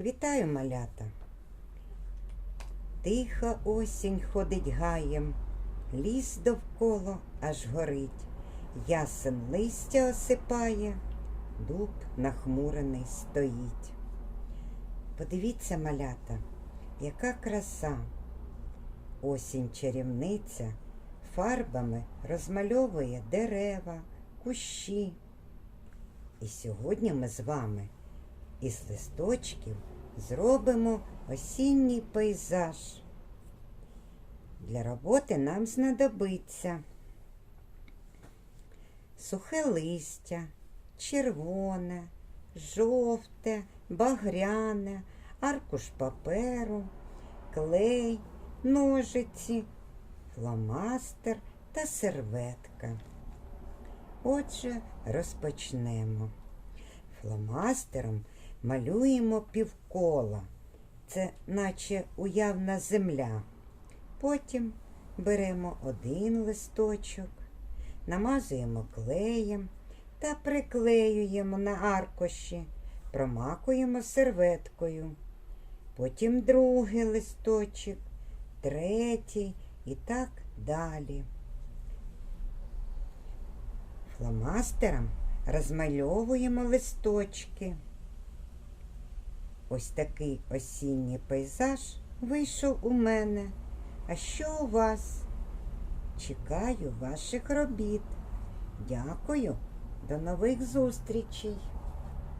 Вітаю, малята. Тиха осінь ходить гаєм, ліс довкола аж горить, ясен листя осипає, дуб нахмурений стоїть. Подивіться, малята, яка краса. Осінь чарівниця фарбами розмальовує дерева, кущі. І сьогодні ми з вами із листочків зробимо осінній пейзаж. Для роботи нам знадобиться сухе листя, червоне, жовте, багряне, аркуш паперу, клей, ножиці, фломастер та серветка. Отже, розпочнемо. Фломастером малюємо півкола. Це наче уявна земля. Потім беремо один листочок, намазуємо клеєм та приклеюємо на аркуші, промакуємо серветкою. Потім другий листочок, третій і так далі. Фломастером розмальовуємо листочки. Ось такий осінній пейзаж вийшов у мене. А що у вас? Чекаю ваших робіт. Дякую. До нових зустрічей.